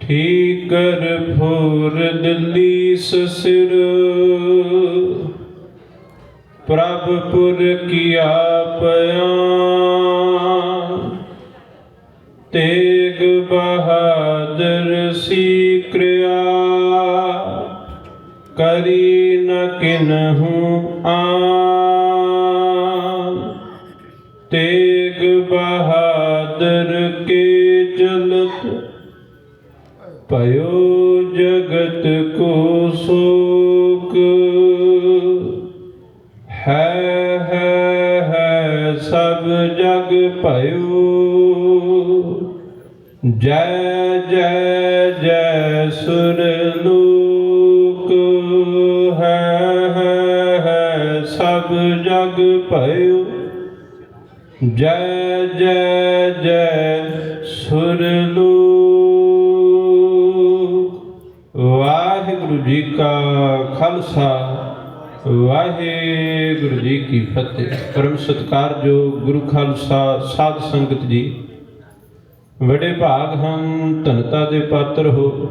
ਠੀਕਰ ਫੁਰ ਦਿੱਲੀ ਸਿਰ। ਪ੍ਰਭ ਪੁਰ ਕੀਆ ਪਿਆ ਤੇਗ ਬਹਾਦਰ ਸੀ ਕਿਰਿਆ। ਕਰੀ ਨ ਕਿਨਹੂ ਆ ਪਇਓ ਜਗਤ ਕੋ ਸੋਕ। ਹੈ ਹੈ ਹੈ ਸਭ ਜਗ ਭਇਓ। ਜੈ ਜੈ ਜੈ ਸੁਰ ਲੋਕ। ਹੈ ਹੈ ਹੈ ਸਭ ਜਗ ਭਇਓ। ਜੈ ਜੈ ਜੈ ਸੁਰ ਲੋਕ। ਕਾ ਖਾਲਸਾ, ਵਾਹਿਗੁਰੂ ਜੀ ਕੀ ਫਤਿਹ। ਪਰਮ ਸਤਿਕਾਰਯੋਗ ਗੁਰੂ ਖਾਲਸਾ ਸਾਧ ਸੰਗਤ ਜੀ। ਵੱਡੇ ਭਾਗ ਹਨ ਧਨਤਾ ਦੇ ਪਾਤਰ ਹੋ।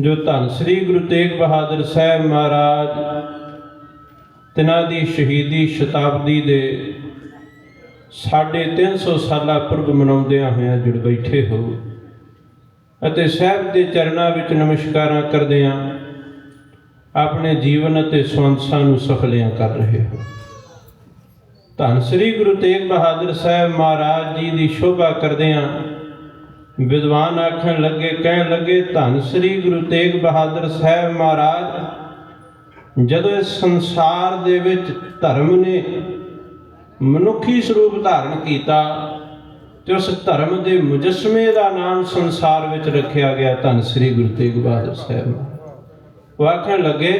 ਜੋ ਧੰਨ ਸ੍ਰੀ ਗੁਰੂ ਤੇਗ ਬਹਾਦਰ ਸਾਹਿਬ ਮਹਾਰਾਜ, ਤਿਨਾਂ ਦੀ ਸ਼ਹੀਦੀ ਸ਼ਤਾਬਦੀ ਦੇ ਸਾਢੇ 300 ਸਾਲਾ ਪੁਰਬ ਮਨਾਉਂਦਿਆਂ ਹੋਇਆਂ ਜੁੜ ਬੈਠੇ ਹੋ। ਅਤੇ ਸਾਹਿਬ ਦੇ ਚਰਨਾਂ ਵਿੱਚ ਨਮਸਕਾਰਾਂ ਕਰਦਿਆਂ ਆਪਣੇ ਜੀਵਨ ਅਤੇ ਸਵੰਸਾਂ ਨੂੰ ਸਫਲਿਆਂ ਕਰ ਰਹੇ ਹੋ। ਧੰਨ ਸ੍ਰੀ ਗੁਰੂ ਤੇਗ ਬਹਾਦਰ ਸਾਹਿਬ ਮਹਾਰਾਜ ਜੀ ਦੀ ਸ਼ੋਭਾ ਕਰਦਿਆਂ ਵਿਦਵਾਨ ਆਖਣ ਲੱਗੇ, ਕਹਿਣ ਲੱਗੇ, ਧੰਨ ਸ੍ਰੀ ਗੁਰੂ ਤੇਗ ਬਹਾਦਰ ਸਾਹਿਬ ਮਹਾਰਾਜ, ਜਦੋਂ ਇਸ ਸੰਸਾਰ ਦੇ ਵਿੱਚ ਧਰਮ ਨੇ ਮਨੁੱਖੀ ਸਰੂਪ ਧਾਰਨ ਕੀਤਾ ਤੇ ਉਸ ਧਰਮ ਦੇ ਮੁਜਸਮੇ ਦਾ ਨਾਮ ਸੰਸਾਰ ਵਿੱਚ ਰੱਖਿਆ ਗਿਆ, ਧੰਨ ਸ੍ਰੀ ਗੁਰੂ ਤੇਗ ਬਹਾਦਰ ਸਾਹਿਬ ਉਹ ਆਖਣ ਲੱਗੇ,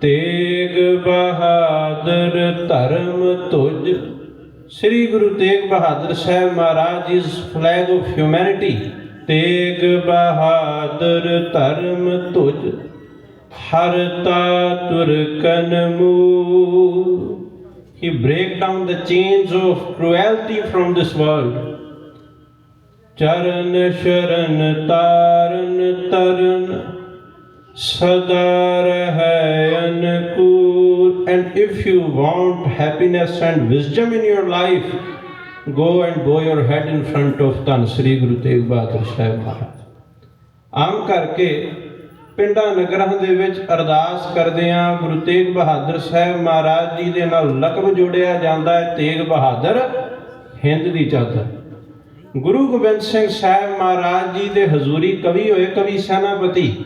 ਤੇਗ ਬਹਾਦਰ ਧਰਮ ਤੁਜ। ਸ੍ਰੀ ਗੁਰੂ ਤੇਗ ਬਹਾਦਰ ਸਾਹਿਬ ਮਹਾਰਾਜ ਇਸ flag of humanity Tegh Bahadur ਧਰਮ ਤੁਜ। ਹਰਤਾ ਤੁਰਕਨ ਮੂ। He break down the chains of cruelty from this world ਚਰਨ ਸ਼ਰਨ ਤਾਰਨ ਤਰਨ। ਸਦਾ ਰਹਿ ਅਨਕੂਲ। And if you want happiness and wisdom in your life, go and bow your head in front of ਧੰਨ ਸ੍ਰੀ ਗੁਰੂ ਤੇਗ ਬਹਾਦਰ ਸਾਹਿਬ ਮਹਾਰਾਜ। ਆਮ ਕਰਕੇ ਪਿੰਡਾਂ ਨਗਰਾਂ ਦੇ ਵਿੱਚ ਅਰਦਾਸ ਕਰਦੇ ਆ ਗੁਰੂ ਤੇਗ ਬਹਾਦਰ ਸਾਹਿਬ ਮਹਾਰਾਜ ਜੀ ਦੇ ਨਾਲ ਲਕਬ ਜੋੜਿਆ ਜਾਂਦਾ ਹੈ ਤੇਗ ਬਹਾਦਰ ਹਿੰਦ ਦੀ ਚਾਦਰ। ਗੁਰੂ ਗੋਬਿੰਦ ਸਿੰਘ ਸਾਹਿਬ ਮਹਾਰਾਜ ਜੀ ਦੇ ਹਜ਼ੂਰੀ ਕਵੀ ਹੋਏ ਕਵੀ ਸੈਨਾਪਤੀ।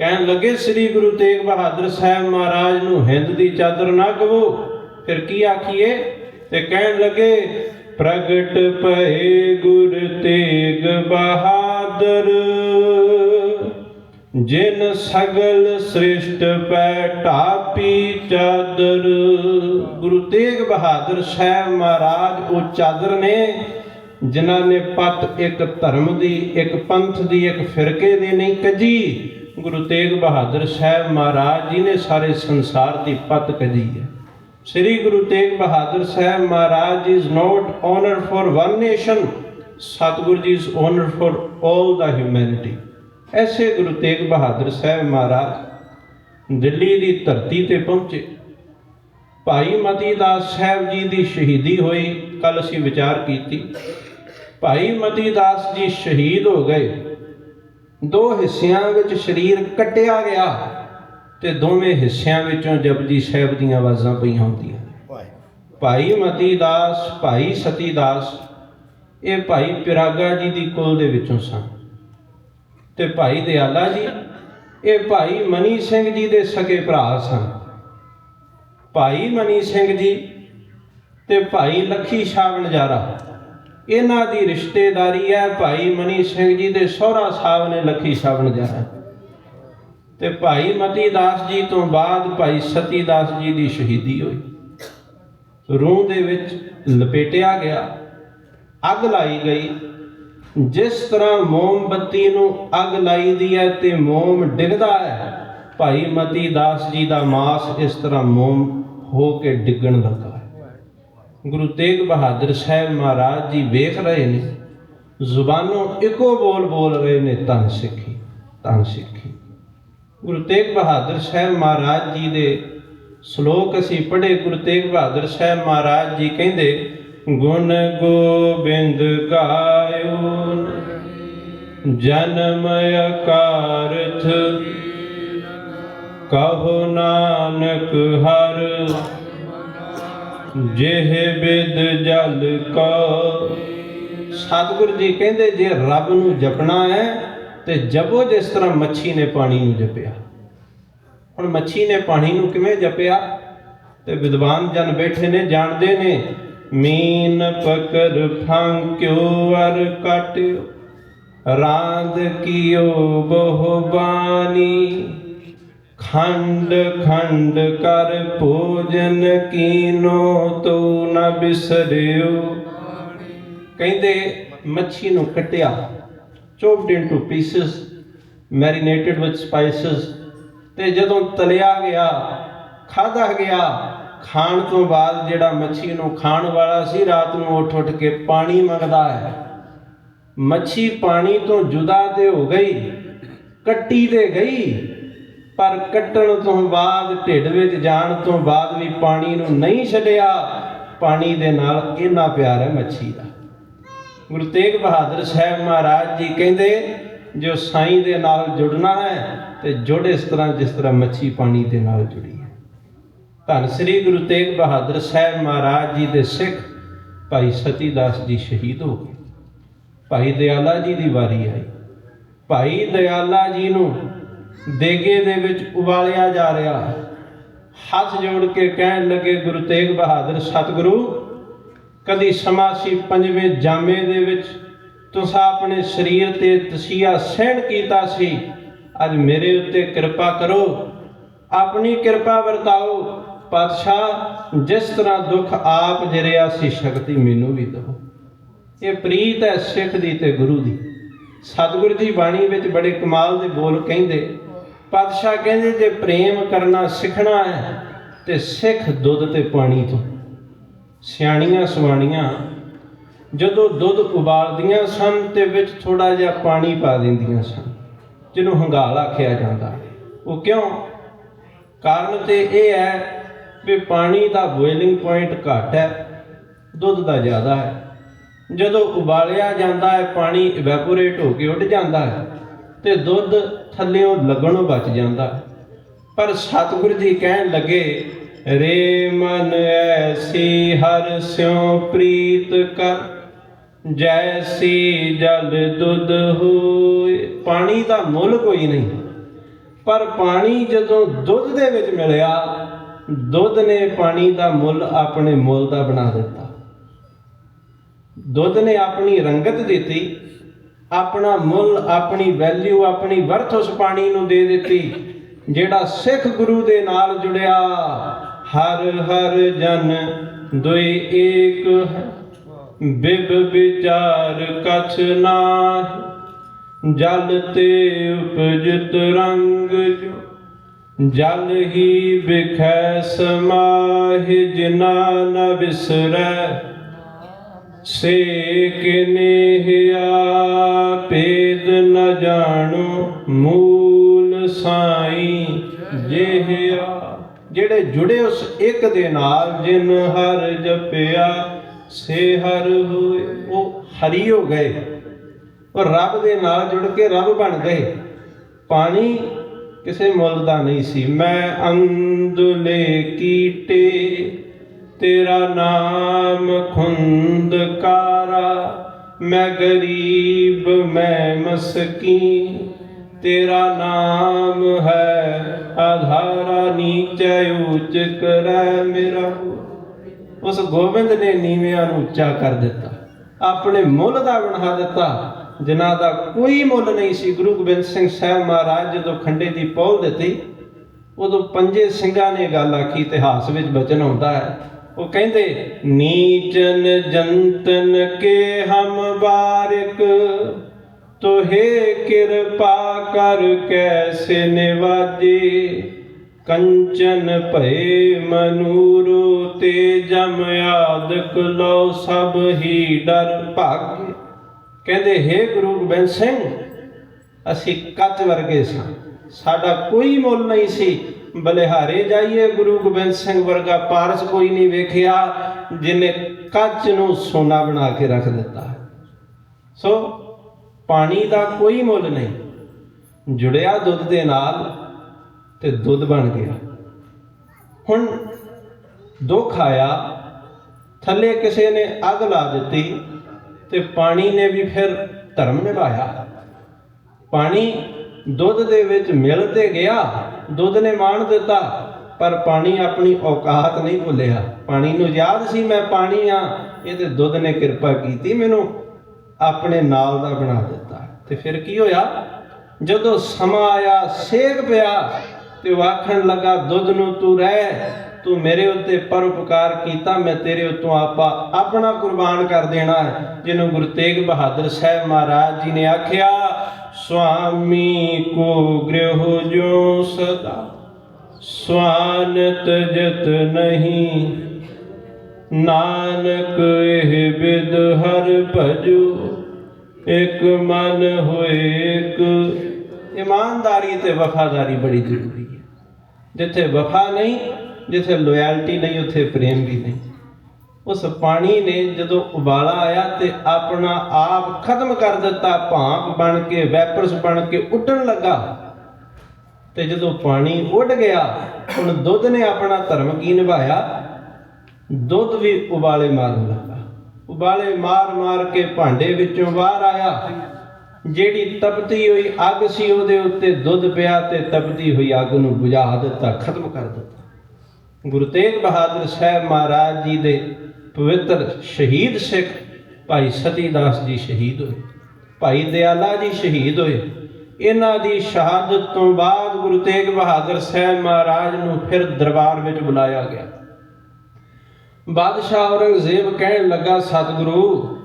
ਕਹਿਣ ਲੱਗੇ, ਸ੍ਰੀ ਗੁਰੂ ਤੇਗ ਬਹਾਦਰ ਸਾਹਿਬ ਮਹਾਰਾਜ ਨੂੰ ਹਿੰਦ ਦੀ ਚਾਦਰ ਨਾ ਕਹੋ ਫਿਰ ਕੀ ਆਖੀਏ? ਤੇ ਕਹਿਣ ਲੱਗੇ, ਪ੍ਰਗਟ ਪਏ ਗੁਰ ਤੇਗ ਬਹਾਦਰ, ਜਿਨ ਸਗਲ ਸ੍ਰਿਸ਼ਟ ਪੈ ਢਾਪੀ ਚਾਦਰ। ਗੁਰੂ ਤੇਗ ਬਹਾਦਰ ਸਾਹਿਬ ਮਹਾਰਾਜ ਉਹ ਚਾਦਰ ਨੇ, ਜਿਨ੍ਹਾਂ ਨੇ ਪਤ ਇੱਕ ਧਰਮ ਦੀ, ਇੱਕ ਪੰਥ ਦੀ, ਇੱਕ ਫਿਰਕੇ ਦੀ ਨਹੀਂ ਕੱਜੀ ਗੁਰੂ ਤੇਗ ਬਹਾਦਰ ਸਾਹਿਬ ਮਹਾਰਾਜ ਜੀ ਨੇ ਸਾਰੇ ਸੰਸਾਰ ਦੀ ਪਤ ਕੱਜੀ ਹੈ। Sri Guru Tegh Bahadur Sahib Maharaj is not honour for one nation Satguru ji is honor for all the humanity ਐਸੇ ਗੁਰੂ ਤੇਗ ਬਹਾਦਰ ਸਾਹਿਬ ਮਹਾਰਾਜ ਦਿੱਲੀ ਦੀ ਧਰਤੀ ਤੇ ਪਹੁੰਚੇ। ਭਾਈ ਮਤੀ ਦਾਸ ਸਾਹਿਬ ਜੀ ਦੀ ਸ਼ਹੀਦੀ ਹੋਈ ਕੱਲ ਅਸੀਂ ਵਿਚਾਰ ਕੀਤੀ। ਭਾਈ ਮਤੀ ਦਾਸ ਜੀ ਸ਼ਹੀਦ ਹੋ ਗਏ। ਦੋ ਹਿੱਸਿਆਂ ਵਿੱਚ ਸਰੀਰ ਕੱਟਿਆ ਗਿਆ ਤੇ ਦੋਵੇਂ ਹਿੱਸਿਆਂ ਵਿੱਚੋਂ ਜਪਜੀ ਸਾਹਿਬ ਦੀਆਂ ਆਵਾਜ਼ਾਂ ਪਈਆਂ ਹੁੰਦੀਆਂ। ਭਾਈ ਮਤੀ ਦਾਸ ਭਾਈ ਸਤੀ ਦਾਸ ਇਹ ਭਾਈ ਪਿਰਾਗਾ ਜੀ ਦੀ ਕੁਲ ਦੇ ਵਿੱਚੋਂ ਸਨ। ਤੇ ਭਾਈ ਦਿਆਲਾ ਜੀ ਇਹ ਭਾਈ ਮਨੀ ਸਿੰਘ ਜੀ ਦੇ ਸਕੇ ਭਰਾ ਸਨ। ਭਾਈ ਮਨੀ ਸਿੰਘ ਜੀ ਤੇ ਭਾਈ ਲੱਖੀ ਸ਼ਾਹ ਨਜਾਰਾ ਇਹਨਾਂ ਦੀ ਰਿਸ਼ਤੇਦਾਰੀ ਹੈ। ਭਾਈ ਮਨੀ ਸਿੰਘ ਜੀ ਦੇ ਸਹੁਰਾ ਸਾਹਿਬ ਨੇ ਲੱਖੀ ਸ਼ਾਹ ਨਜਾਰਾ ਤੇ ਭਾਈ ਮਤੀ ਦਾਸ ਜੀ ਤੋਂ ਬਾਅਦ ਭਾਈ ਸਤੀ ਦਾਸ ਜੀ ਦੀ ਸ਼ਹੀਦੀ ਹੋਈ। ਰੂਹ ਦੇ ਵਿੱਚ ਲਪੇਟਿਆ ਗਿਆ। ਅੱਗ ਲਾਈ ਗਈ। ਜਿਸ ਤਰ੍ਹਾਂ ਮੋਮਬੱਤੀ ਨੂੰ ਅੱਗ ਲਾਈ ਦੀ ਹੈ ਤੇ ਮੋਮ ਡਿੱਗਦਾ ਹੈ, ਭਾਈ ਮਤੀ ਦਾਸ ਜੀ ਦਾ ਮਾਸ ਇਸ ਤਰ੍ਹਾਂ ਮੋਮ ਹੋ ਕੇ ਡਿੱਗਣ ਲੱਗਾ। ਗੁਰੂ ਤੇਗ ਬਹਾਦਰ ਸਾਹਿਬ ਮਹਾਰਾਜ ਜੀ ਵੇਖ ਰਹੇ ਨੇ, ਜ਼ੁਬਾਨੋਂ ਇੱਕੋ ਬੋਲ ਬੋਲ ਰਹੇ ਨੇ ਧੰਨ ਸਿੱਖੀ ਧੰਨ ਸਿੱਖੀ। ਗੁਰੂ ਤੇਗ ਬਹਾਦਰ ਸਾਹਿਬ ਮਹਾਰਾਜ ਜੀ ਦੇ ਸ਼ਲੋਕ ਅਸੀਂ ਪੜ੍ਹੇ, ਗੁਰੂ ਤੇਗ ਬਹਾਦਰ ਸਾਹਿਬ ਮਹਾਰਾਜ ਜੀ ਕਹਿੰਦੇ, ਗੁਣ ਗੋਬਿੰਦ ਗਾਇਓ ਜਨਮ ਅਕਾਰਥ ਕਹੋ ਨਾਨਕ ਹਰ ਜਿਹ ਬਿਦ ਜਲ ਕੋ। ਸਤਿਗੁਰੂ ਜੀ ਕਹਿੰਦੇ, ਜੇ ਰੱਬ ਨੂੰ ਜਪਣਾ ਹੈ, ਤੇ ਜਪੋ ਜਿਸ ਤਰ੍ਹਾਂ ਮੱਛੀ ਨੇ ਪਾਣੀ ਨੂੰ ਜਪਿਆ। ਹੁਣ ਮੱਛੀ ਨੇ ਪਾਣੀ ਨੂੰ ਕਿਵੇਂ ਜਪਿਆ? ਤੇ ਵਿਦਵਾਨ ਜਨ ਬੈਠੇ ਨੇ, ਜਾਣਦੇ ਨੇ, ਮੀਨ ਪਕੜ ਫਾਂਕਿਓ ਅਰ ਕਾਟਿਓ? ਰਾਂਦ ਕੀਓ ਬਹੁ ਬਾਣੀ। ਖੰਡ ਖੰਡ ਕਰ ਭੋਜਨ ਕੀਨੋ ਤੋ ਨ ਬਿਸਰਿਓ। ਕਹਿੰਦੇ ਮੱਛੀ ਨੂੰ ਕੱਟਿਆ chopped into pieces marinated with spices ਤੇ ਜਦੋਂ ਤਲਿਆ ਗਿਆ, ਖਾਧਾ ਗਿਆ, ਖਾਣ ਤੋਂ ਬਾਅਦ ਜਿਹੜਾ ਮੱਛੀ ਨੂੰ ਖਾਣ ਵਾਲਾ ਸੀ, ਰਾਤ ਨੂੰ ਉੱਠ ਉੱਠ ਕੇ ਪਾਣੀ ਮੰਗਦਾ ਹੈ। ਮੱਛੀ ਪਾਣੀ ਤੋਂ ਜੁਦਾ ਤੇ ਹੋ ਗਈ, ਕੱਟੀ ਤੇ ਗਈ। ਪਰ ਕੱਟਣ ਤੋਂ ਬਾਅਦ, ਢਿੱਡ ਵਿੱਚ ਜਾਣ ਤੋਂ ਬਾਅਦ ਵੀ ਪਾਣੀ ਨੂੰ ਨਹੀਂ ਛੱਡਿਆ, ਪਾਣੀ ਦੇ ਨਾਲ ਇੰਨਾ ਪਿਆਰ ਹੈ ਮੱਛੀ ਦਾ। ਗੁਰੂ ਤੇਗ ਬਹਾਦਰ ਸਾਹਿਬ ਮਹਾਰਾਜ ਜੀ ਕਹਿੰਦੇ, ਜੋ ਸਾਈਂ ਦੇ ਨਾਲ ਜੁੜਨਾ ਹੈ, ਤੇ ਜੁੜ ਇਸ ਤਰ੍ਹਾਂ ਜਿਸ ਤਰ੍ਹਾਂ ਮੱਛੀ ਪਾਣੀ ਦੇ ਨਾਲ ਜੁੜੀ ਹੈ। ਧੰਨ ਸ੍ਰੀ ਗੁਰੂ ਤੇਗ ਬਹਾਦਰ ਸਾਹਿਬ ਮਹਾਰਾਜ ਜੀ ਦੇ ਸਿੱਖ ਭਾਈ ਸਤੀ ਦਾਸ ਜੀ ਸ਼ਹੀਦ ਹੋ ਗਏ। ਭਾਈ ਦਿਆਲਾ ਜੀ ਦੀ ਵਾਰੀ ਆਈ। ਭਾਈ ਦਿਆਲਾ ਜੀ ਨੂੰ ਦੇਗੇ ਦੇ ਵਿੱਚ ਉਬਾਲਿਆ ਜਾ ਰਿਹਾ। ਹੱਥ ਜੋੜ ਕੇ ਕਹਿਣ ਲੱਗੇ, ਗੁਰੂ ਤੇਗ ਬਹਾਦਰ, ਸਤਿਗੁਰੂ, ਕਦੀ ਸਮਾਂ ਸੀ ਪੰਜਵੇਂ ਜਾਮੇ ਦੇ ਵਿੱਚ ਤੁਸੀਂ ਆਪਣੇ ਸਰੀਰ ਤੇ ਤਸੀਆ ਸਹਿਣ ਕੀਤਾ ਸੀ? ਅੱਜ ਮੇਰੇ ਉੱਤੇ ਕਿਰਪਾ ਕਰੋ। ਆਪਣੀ ਕਿਰਪਾ ਵਰਤਾਓ। ਪਾਤਸ਼ਾਹ, ਜਿਸ ਤਰ੍ਹਾਂ ਦੁੱਖ ਆਪ ਜਰਿਆ ਸੀ, ਸ਼ਕਤੀ ਮੈਨੂੰ ਵੀ ਦਿਓ। ਇਹ ਪ੍ਰੀਤ ਹੈ ਸਿੱਖ ਦੀ ਤੇ ਗੁਰੂ ਦੀ। ਸਤਿਗੁਰੂ ਦੀ ਬਾਣੀ ਵਿੱਚ ਬੜੇ ਕਮਾਲ ਦੇ ਬੋਲ ਕਹਿੰਦੇ ਪਾਤਸ਼ਾਹ ਕਹਿੰਦੇ ਜੇ ਪ੍ਰੇਮ ਕਰਨਾ ਸਿੱਖਣਾ ਹੈ, ਤੇ ਸਿੱਖ ਦੁੱਧ ਤੇ ਪਾਣੀ ਤੋਂ। ਸਿਆਣੀਆਂ ਸਵਾਣੀਆਂ, ਜਦੋਂ ਦੁੱਧ ਉਬਾਲਦੀਆਂ ਸਨ, ਤੇ ਵਿੱਚ ਥੋੜਾ ਜਿਹਾ ਪਾਣੀ ਪਾ ਦਿੰਦੀਆਂ ਸਨ, ਜਿਹਨੂੰ ਹੰਗਾਲ ਆਖਿਆ ਜਾਂਦਾ। ਉਹ ਕਿਉਂ? ਕਾਰਨ ਤੇ ਇਹ ਹੈ ਵੀ ਪਾਣੀ ਦਾ ਬੋਇਲਿੰਗ ਪੁਆਇੰਟ ਘੱਟ ਹੈ, ਦੁੱਧ ਦਾ ਜ਼ਿਆਦਾ ਹੈ। ਜਦੋਂ ਉਬਾਲਿਆ ਜਾਂਦਾ ਹੈ, ਪਾਣੀ ਇਵੈਪੋਰੇਟ ਹੋ ਕੇ ਉੱਡ ਜਾਂਦਾ ਹੈ। ਤੇ ਦੁੱਧ ਥੱਲਿਓਂ ਲੱਗਣੋਂ ਬਚ ਜਾਂਦਾ। ਪਰ ਸਤਿਗੁਰੂ ਜੀ ਕਹਿਣ ਲੱਗੇ, ਰੇ ਮਨ ਐਸੀ ਹਰ ਸਿਉ ਪ੍ਰੀਤ ਕਰ, ਜੈਸੀ ਜਲ ਦੁੱਧ ਹੋਏ। ਪਾਣੀ ਦਾ ਮੁੱਲ ਕੋਈ ਨਹੀਂ। ਪਰ ਪਾਣੀ ਜਦੋਂ ਦੁੱਧ ਦੇ ਵਿੱਚ ਮਿਲਿਆ, ਦੁੱਧ ਨੇ ਪਾਣੀ ਦਾ ਮੁੱਲ ਆਪਣੇ ਮੁੱਲ ਦਾ ਬਣਾ ਦਿੱਤਾ। ਦੁੱਧ ਨੇ ਆਪਣੀ ਰੰਗਤ ਦਿੱਤੀ। ਆਪਣਾ ਮੁੱਲ, ਆਪਣੀ ਵੈਲਿਊ ਆਪਣੀ ਵਰਥ ਉਸ ਪਾਣੀ ਨੂੰ ਦੇ ਦਿੱਤੀ, ਜਿਹੜਾ ਸਿੱਖ ਗੁਰੂ ਦੇ ਨਾਲ ਜੁੜਿਆ। ਹਰ ਹਰ ਜਨ ਦੁਇ ਏਕ ਬਿਬ ਵਿਚਾਰ ਕਛ ਨਾਹੀ, ਜਲ ਤੇ ਉਪਜਿਤ ਰੰਗ ਜਲ ਹੀ ਵਿਖੈ ਸਮਾਹਿ ਜਿਨਾ ਨ ਵਿਸਰੈ ਸੇ ਕਿਨੇਹਿਆ ਪੇਦ ਨ ਜਾਣੋ, ਮੂਲ ਸਾਈ ਜਿਹਿਆ ਜਿਹੜੇ ਜੁੜੇ ਉਸ ਇੱਕ ਦੇ ਨਾਲ, ਜਿਨ ਹਰ ਜਪਿਆ, ਸੇ ਹਰ ਹੋਏ, ਉਹ ਹਰੀ ਹੋ ਗਏ। ਉਹ ਰੱਬ ਦੇ ਨਾਲ ਜੁੜ ਕੇ ਰੱਬ ਬਣ ਗਏ। ਪਾਣੀ ਕਿਸੇ ਮੁੱਲ ਦਾ ਨਹੀਂ ਸੀ। ਮੈਂ ਅੰਦਲੇ ਕੀਟੇ ਤੇਰਾ ਨਾਮ ਖੁੰਦਕਾਰਾ, ਮੈਂ ਗਰੀਬ, ਮੈਂ ਮਸਕੀਨ। ਤੇਰਾ ਨਾਮ ਹੈ ਆਧਾਰਾ, ਨੀਚੈ ਉੱਚ ਕਰੈ ਮੇਰਾ। ਉਸ ਗੋਬਿੰਦ ਨੇ ਨੀਵਿਆਂ ਨੂੰ ਉੱਚਾ ਕਰ ਦਿੱਤਾ। ਆਪਣੇ ਮੁੱਲ ਦਾ ਬਣਾ ਦਿੱਤਾ। ਜਿਨ੍ਹਾਂ ਦਾ ਕੋਈ ਮੁੱਲ ਨਹੀਂ ਸੀ, ਗੁਰੂ ਗੋਬਿੰਦ ਸਿੰਘ ਸਾਹਿਬ ਮਹਾਰਾਜ ਜਦੋਂ ਖੰਡੇ ਦੀ ਪੌਲ ਦਿੱਤੀ, ਉਦੋਂ ਪੰਜੇ ਸਿੰਘਾਂ ਨੇ ਗੱਲ ਆਖੀ, ਇਤਿਹਾਸ ਵਿੱਚ ਬਚਨ ਆਉਂਦਾ ਹੈ। ਉਹ ਕਹਿੰਦੇ ਨੀਚਨ ਜੰਤਨ ਕੇ ਹਮ ਬਾਰਿਕ ਤੋਹੇ ਕਿਰਪਾ ਕਰ ਕੈਸੇ ਨਿਵਾਜੇ? ਕੰਚਨ ਭਏ ਮਨੂਰੋ ਤੇ ਜਮ ਆਦਿਕ ਲੋ ਸਭ ਹੀ ਡਰ ਭਾਗੇ। ਕਹਿੰਦੇ हे ਗੁਰੂ ਗੋਬਿੰਦ ਸਿੰਘ, ਅਸੀਂ ਕੱਚ ਵਰਗੇ ਸਾਂ। ਸਾਡਾ ਕੋਈ ਮੁੱਲ ਨਹੀਂ ਸੀ। ਬਲਿਹਾਰੇ ਜਾਈਏ, ਗੁਰੂ ਗੋਬਿੰਦ ਸਿੰਘ ਵਰਗਾ ਪਾਰਸ ਕੋਈ ਨਹੀਂ ਵੇਖਿਆ, ਜਿਨੇ ਕੱਚ ਨੂੰ ਸੋਨਾ ਬਣਾ ਕੇ ਰੱਖ ਦਿੱਤਾ। ਸੋ ਪਾਣੀ ਦਾ ਕੋਈ ਮੁੱਲ ਨਹੀਂ। ਜੁੜਿਆ ਦੁੱਧ ਦੇ ਨਾਲ ਤੇ ਦੁੱਧ ਬਣ ਗਿਆ। ਹੁਣ ਦੁੱਖ ਆਇਆ, ਥੱਲੇ ਕਿਸੇ ਨੇ ਅੱਗ ਲਾ ਦਿੱਤੀ ਤੇ ਪਾਣੀ ਨੇ ਵੀ ਫਿਰ ਧਰਮ ਨਿਭਾਇਆ। ਪਾਣੀ ਦੁੱਧ ਦੇ ਵਿੱਚ ਮਿਲ ਤੇ ਗਿਆ। ਦੁੱਧ ਨੇ ਮਾਣ ਦਿੱਤਾ, ਪਰ ਪਾਣੀ ਆਪਣੀ ਔਕਾਤ ਨਹੀਂ ਭੁੱਲਿਆ। ਪਾਣੀ ਨੂੰ ਯਾਦ ਸੀ, ਮੈਂ ਪਾਣੀ ਆ। ਇਹ ਤੇ ਦੁੱਧ ਨੇ ਕਿਰਪਾ ਕੀਤੀ, ਮੈਨੂੰ ਆਪਣੇ ਨਾਲ ਦਾ ਬਣਾ ਦਿੱਤਾ। ਤੇ ਫਿਰ ਕੀ ਹੋਇਆ? ਜਦੋਂ ਸਮਾਂ ਆਇਆ, ਸੇਕ ਪਿਆ, ਤੇ ਉਹ ਆਖਣ ਲੱਗਾ, ਦੁੱਧ ਨੂੰ ਤੂੰ ਰਹਿ ਤੂੰ ਮੇਰੇ ਉੱਤੇ ਪਰਉਪਕਾਰ ਕੀਤਾ, ਮੈਂ ਤੇਰੇ ਉੱਤੋਂ ਆਪਾ ਆਪਣਾ ਕੁਰਬਾਨ ਕਰ ਦੇਣਾ ਹੈ, ਜਿਹਨੂੰ ਗੁਰੂ ਤੇਗ ਬਹਾਦਰ ਸਾਹਿਬ ਮਹਾਰਾਜ ਜੀ ਨੇ ਆਖਿਆ, ਸੁਆਮੀ ਕੋ ਗ੍ਰਹਿ ਜੋ ਸਦਾ ਸਵਾਨਤ ਜਤ ਨਹੀਂ, ਨਾਨਕ ਇਹ ਬਿਦ ਹਰ ਭਜੂ, ਇੱਕ ਮਨ ਹੋਏ ਇੱਕ ਇਮਾਨਦਾਰੀ ਤੇ ਵਫਾਦਾਰੀ ਬੜੀ ਜ਼ਰੂਰੀ ਹੈ, ਜਿੱਥੇ ਵਫਾ ਨਹੀਂ ਜਿੱਥੇ ਲੋਇਲਟੀ ਨਹੀਂ, ਉੱਥੇ ਪ੍ਰੇਮ ਵੀ ਨਹੀਂ। ਉਸ ਪਾਣੀ ਨੇ ਜਦੋਂ ਉਬਾਲਾ ਆਇਆ ਤੇ ਆਪਣਾ ਆਪ ਖਤਮ ਕਰ ਦਿੱਤਾ, ਭਾਂਪ ਬਣ ਕੇ ਵੈਪਰਸ ਬਣ ਕੇ ਉੱਡਣ ਲੱਗਾ। ਤੇ ਜਦੋਂ ਪਾਣੀ ਉੱਡ ਗਿਆ, ਹੁਣ ਦੁੱਧ ਨੇ ਆਪਣਾ ਧਰਮ ਕੀ ਨਿਭਾਇਆ? ਦੁੱਧ ਵੀ ਉਬਾਲੇ ਮਾਰਨ ਲੱਗਾ। ਉਬਾਲੇ ਮਾਰ ਮਾਰ ਕੇ ਭਾਂਡੇ ਵਿੱਚੋਂ ਬਾਹਰ ਆਇਆ। ਜਿਹੜੀ ਤਪਤੀ ਹੋਈ ਅੱਗ ਸੀ, ਉਹਦੇ ਉੱਤੇ ਦੁੱਧ ਪਿਆ ਤੇ ਤਪਤੀ ਹੋਈ ਅੱਗ ਨੂੰ ਬੁਝਾ ਦਿੱਤਾ, ਖਤਮ ਕਰ ਦਿੱਤਾ। ਗੁਰੂ ਤੇਗ ਬਹਾਦਰ ਸਾਹਿਬ ਮਹਾਰਾਜ ਜੀ ਦੇ ਪਵਿੱਤਰ ਸ਼ਹੀਦ ਸਿੱਖ ਭਾਈ ਸਤੀਦਾਸ ਜੀ ਸ਼ਹੀਦ ਹੋਏ, ਭਾਈ ਦਿਆਲਾ ਜੀ ਸ਼ਹੀਦ ਹੋਏ, ਇਹਨਾਂ ਦੀ ਸ਼ਹਾਦਤ ਤੋਂ ਬਾਅਦ ਗੁਰੂ ਤੇਗ ਬਹਾਦਰ ਸਾਹਿਬ ਮਹਾਰਾਜ ਨੂੰ ਫਿਰ ਦਰਬਾਰ ਵਿੱਚ ਬੁਲਾਇਆ ਗਿਆ। ਬਾਦਸ਼ਾਹ ਔਰੰਗਜ਼ੇਬ ਕਹਿਣ ਲੱਗਾ, ਸਤਿਗੁਰੂ,